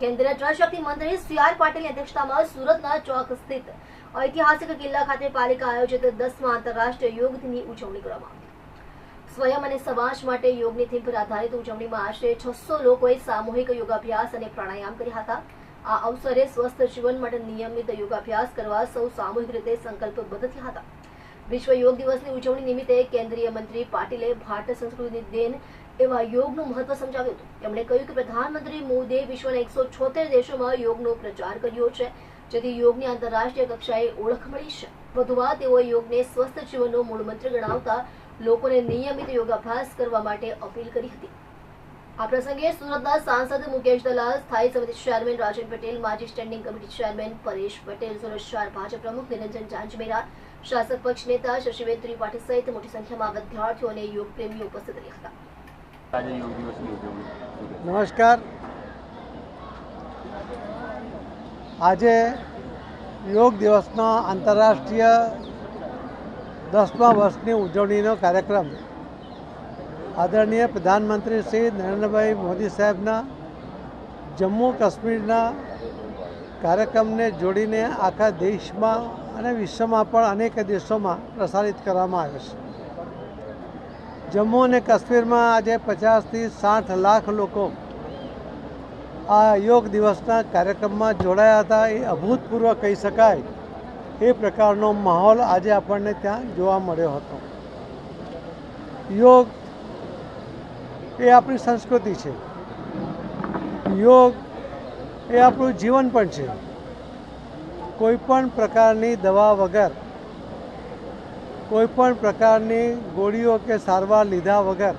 કેન્દ્રીય જળશક્તિ મંત્રી C R પાટીલની અધ્યક્ષતામાં સુરતના ચોક સ્થિત ઐતિહાસિક કિલ્લા ખાતે પાલિકા આયોજિત દસમા આંતરરાષ્ટ્રીય યોગ દિનની ઉજવણી કરવામાં આવી. સ્વયં અને સમાજ માટે યોગની થીમ પર આધારિત ઉજવણીમાં આશરે છસો લોકોએ સામૂહિક યોગાભ્યાસ અને પ્રાણાયામ કર્યા હતા. આ અવસરે સ્વસ્થ જીવન માટે નિયમિત યોગાભ્યાસ કરવા સૌ સામૂહિક રીતે સંકલ્પબદ્ધ થયા હતા. વિશ્વ યોગ દિવસની ઉજવણી નિમિત્તે કેન્દ્રીય મંત્રી પાટીલે ભારત સંસ્કૃતિની દેન એવા યોગનું મહત્વ સમજાવ્યું હતું. તેમણે કહ્યું કે પ્રધાનમંત્રી મોદીએ વિશ્વના એકસો છોતેર દેશોમાં યોગનો પ્રચાર કર્યો છે, જેથી યોગની આંતરરાષ્ટ્રીય કક્ષાએ ઓળખ મળી છે. વધુમાં તેઓએ યોગને સ્વસ્થ જીવનનો મૂળ મંત્ર ગણાવતા લોકોને નિયમિત યોગાભ્યાસ કરવા માટે અપીલ કરી હતી. આ પ્રસંગે સુરતના સાંસદ મુકેશ દલાલ, સ્થાયી સમિતિ ચેરમેન રાજન પટેલ, માજી standing committee chairman Paresh Patel, Surat શહેર ભાજપ પ્રમુખ નિરંજન જાંજમેરા, શાસક પક્ષ નેતા શશીબેન ત્રિપાઠી સહિત મોટી સંખ્યામાં વિદ્યાર્થીઓ અને યોગ પ્રેમીઓ ઉપસ્થિત રહ્યા હતા. નમસ્કાર. આજે યોગ દિવસના આંતરરાષ્ટ્રીય દસમા વર્ષની ઉજવણીનો કાર્યક્રમ આદરણીય પ્રધાનમંત્રી શ્રી નરેન્દ્રભાઈ મોદી સાહેબના જમ્મુ કાશ્મીરના કાર્યક્રમને જોડીને આખા દેશમાં અને વિશ્વમાં પણ અનેક દેશોમાં પ્રસારિત કરવામાં આવ્યો છે. જમ્મુ અને કાશ્મીરમાં આજે પચાસથી સાઠ લાખ લોકો આ યોગ દિવસના કાર્યક્રમમાં જોડાયા હતા. એ અભૂતપૂર્વ કહી શકાય. એ પ્રકારનો માહોલ આજે આપણને ત્યાં જોવા મળ્યો હતો. યોગ એ આપણી સંસ્કૃતિ છે. યોગ એ આપણું જીવન પણ છે. કોઈ પણ પ્રકારની દવા વગર કોઈ પણ પ્રકારની ગોળીઓ કે સારવાર લીધા વગર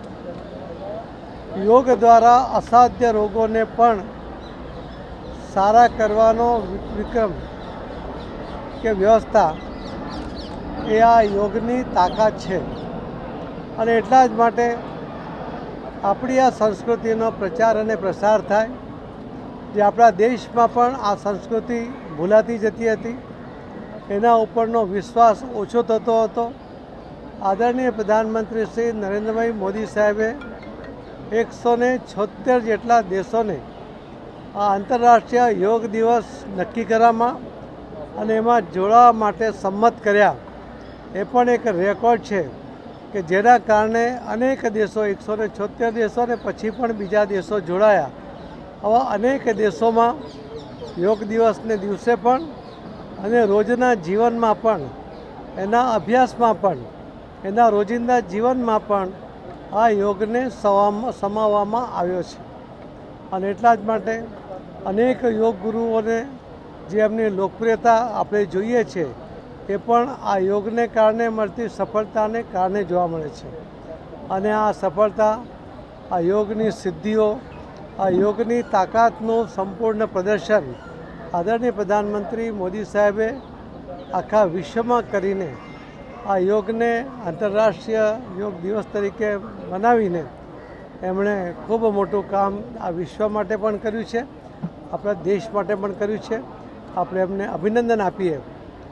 યોગ દ્વારા અસાધ્ય રોગોને પણ સારા કરવાનો વિક્રમ કે વ્યવસ્થા એ આ યોગની તાકાત છે. અને એટલા જ માટે આપણી આ સંસ્કૃતિનો પ્રચાર અને પ્રસાર થાય. જે આપણા દેશમાં પણ આ સંસ્કૃતિ ભૂલાતી જતી હતી. એના ઉપરનો વિશ્વાસ ઓછો થતો હતો. આદરણીય પ્રધાનમંત્રી શ્રી નરેન્દ્રભાઈ મોદી સાહેબે એકસો ને છોતેર જેટલા દેશોને આ આંતરરાષ્ટ્રીય યોગ દિવસ નક્કી કરવામાં અને એમાં જોડાવા માટે સંમત કર્યા. એ પણ એક રેકોર્ડ છે કે જેના કારણે અનેક દેશો એકસો ને છોતેર દેશો અને પછી પણ બીજા દેશો જોડાયા. આવા અનેક દેશોમાં યોગ દિવસને દિવસે પણ અને રોજના જીવનમાં પણ, એના અભ્યાસમાં પણ, એના રોજિંદા જીવનમાં પણ આ યોગને સમાવવામાં આવ્યો છે. અને એટલા જ માટે અનેક યોગ ગુરુઓને જે એમની લોકપ્રિયતા આપણે જોઈએ છે, એ પણ આ યોગને કારણે મળતી સફળતાને કારણે જોવા મળે છે. અને આ સફળતા, આ યોગની સિદ્ધિઓ, આ યોગની તાકાતનું સંપૂર્ણ પ્રદર્શન આદરણીય પ્રધાનમંત્રી મોદી સાહેબે આખા વિશ્વમાં કરીને આ યોગને આંતરરાષ્ટ્રીય યોગ દિવસ તરીકે મનાવીને એમણે ખૂબ મોટું કામ આ વિશ્વ માટે પણ કર્યું છે, આપણા દેશ માટે પણ કર્યું છે. આપણે એમને અભિનંદન આપીએ.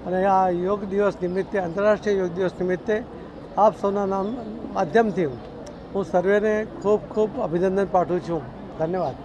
અને આ યોગ દિવસ નિમિત્તે, આંતરરાષ્ટ્રીય યોગ દિવસ નિમિત્તે આપ સૌના નામ માધ્યમથી હું સર્વેને ખૂબ ખૂબ અભિનંદન પાઠવું છું. ધન્યવાદ.